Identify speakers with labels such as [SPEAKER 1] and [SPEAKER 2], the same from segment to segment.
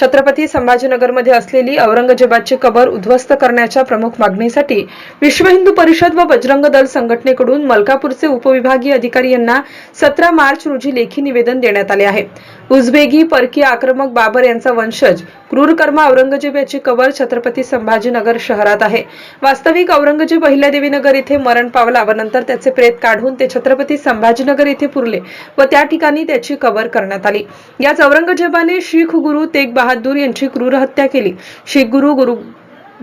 [SPEAKER 1] छत्रपती संभाजीनगरमध्ये असलेली औरंगजेबाची कबर उद्ध्वस्त करण्याच्या प्रमुख मागणीसाठी विश्व हिंदू परिषद व बजरंग दल संघटनेकडून मलकापूरचे उपविभागीय अधिकारी यांना सतरा मार्च रोजी लेखी निवेदन देण्यात आले आहे. उझबेगी परकीय आक्रमक बाबर यांचा वंशज क्रूरकर्मा औरंगजेब याची कबर छत्रपती संभाजीनगर शहरात आहे. वास्तविक औरंगजेब अहिल्यादेवीनगर येथे मरण पावला व नंतर त्याचे प्रेत काढून ते छत्रपती संभाजीनगर येथे पुरले व त्या ठिकाणी त्याची कबर करण्यात आली. याच औरंगजेबाने शीख गुरु तेग बहादूर बहादूर यांची क्रूर हत्या केली. शीख गुरु गुरु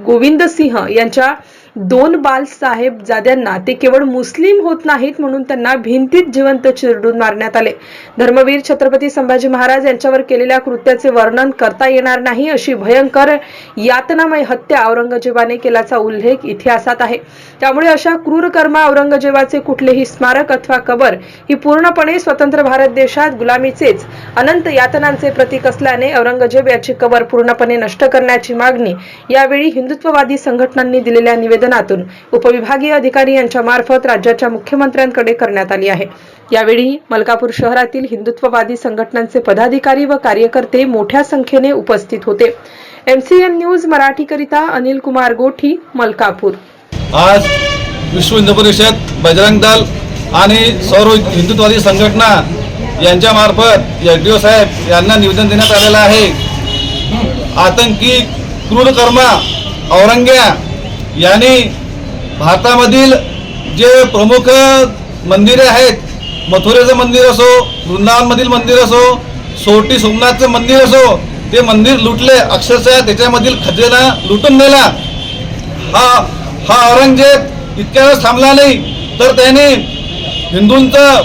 [SPEAKER 1] गोविंद सिंह यांच्या दोन बाल साहेब जाद्यांना ते केवळ मुस्लिम होत नाहीत म्हणून त्यांना भिंतीत जिवंत चिरडून मारण्यात आले. धर्मवीर छत्रपती संभाजी महाराज यांच्यावर केलेल्या कृत्याचे वर्णन करता येणार नाही अशी भयंकर यातनामय हत्या औरंगजेबाने केल्याचा उल्लेख इतिहासात आहे. त्यामुळे अशा क्रूर कर्मा औरंगजेबाचे कुठलेही स्मारक अथवा कबर ही पूर्णपणे स्वतंत्र भारत देशात गुलामीचेच. अनंत यातनांचे प्रतीक असल्याने औरंगजेब याची कबर पूर्णपणे नष्ट करण्याची मागणी यावेळी हिंदुत्ववादी संघटनांनी दिलेल्या निवेदनातून उपविभागीय अधिकारी यांच्या मार्फत राज्याच्या मुख्यमंत्र्यांकडे करण्यात आली आहे. यावेळी मलकापूर शहरातील हिंदुत्ववादी संघटनांचे पदाधिकारी व कार्यकर्ते मोठ्या संख्येने उपस्थित होते. एमसीएन न्यूज मराठीकरिता अनिल कुमार गोठी मलकापूर.
[SPEAKER 2] आज विश्व हिंदू परिषद बजरंग दल आणि सर्व हिंदुत्ववादी संघटना यांच्यामार्फत एच डी ओ साहेब यांना निवेदन देण्यात आलेलं आहे. आतंकी क्रूरकर्मा औरंग्या यांनी भारतामधील जे प्रमुख मंदिरे आहेत मथुरेचं मंदिर असो वृंदावनमधील मंदिर असो सोटी सोमनाथचं मंदिर असो ते मंदिर लुटले. अक्षरशः त्याच्यामधील खजिना लुटून नेला. हा हा औरंगजेब इतक्या वेळेस थांबला नाही तर त्याने हिंदूंचं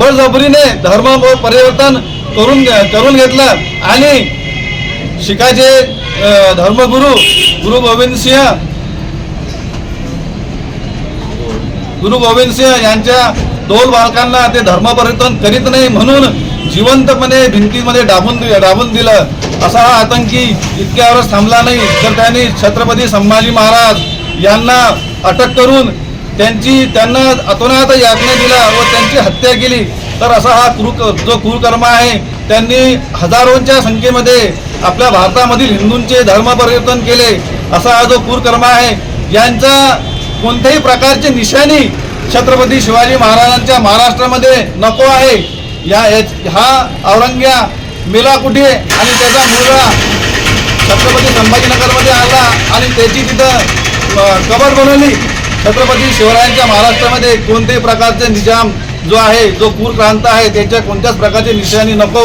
[SPEAKER 2] बळजबरीने धर्म परिवर्तन करून करून घेतलं आणि शिखाचे अ, धर्मगुरू गुरु गोविंद सिंह गुरु गोविंद सिंह यांच्या दोन बालकांना ते धर्म परिवर्तन करीत नाही म्हणून जिवंतपणे भिंतीमध्ये डाबून डाबून दिलं. असा हा आतंकी इतक्यावरच थांबला नाही. तर त्यांनी छत्रपती संभाजी महाराज यांना अटक करून त्यांची त्यांना अतोनात यातना दिला व त्यांची हत्या केली. तर असा हा कुरु जो कुरुकर्म आहे त्यांनी हजारोंच्या संख्येमध्ये आपल्या भारतामधील हिंदूंचे धर्म परिवर्तन केले. असा हा जो क्रूरकर्म आहे यांचा कोणत्याही प्रकारचे निशाणी छत्रपती शिवाजी महाराजांच्या महाराष्ट्रामध्ये नको आहे. या हा औरंग्या मेला कुठे आणि त्याचा मुलगा छत्रपती संभाजीनगरमध्ये आला आणि त्याची तिथं कबर बनवली. छत्रपती शिवरायांच्या महाराष्ट्रामध्ये कोणत्याही प्रकारचे निजाम जो आहे जो क्रूर क्रांत आहे त्याच्या कोणत्याच प्रकारचे निशाणी नको.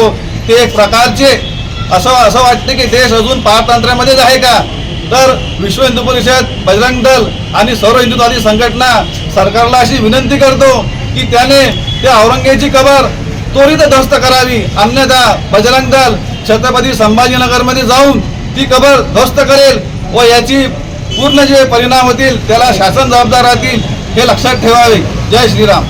[SPEAKER 2] ते एक प्रकारचे असं असं वाटते की देश अजून पारतंत्र्यामध्येच आहे का? तर विश्व हिंदू परिषद बजरंग दल आणि सर्व हिंदुत्वादी संघटना सरकारला अशी विनंती करतो की त्याने त्या औरंगजेची कबर त्वरित ध्वस्त करावी. अन्यथा बजरंग दल छत्रपती संभाजीनगरमध्ये जाऊन ती कबर ध्वस्त करेल व याची पूर्ण जे परिणाम होतील त्याला शासन जबाबदार राहतील हे लक्षात ठेवावे. जय श्रीराम.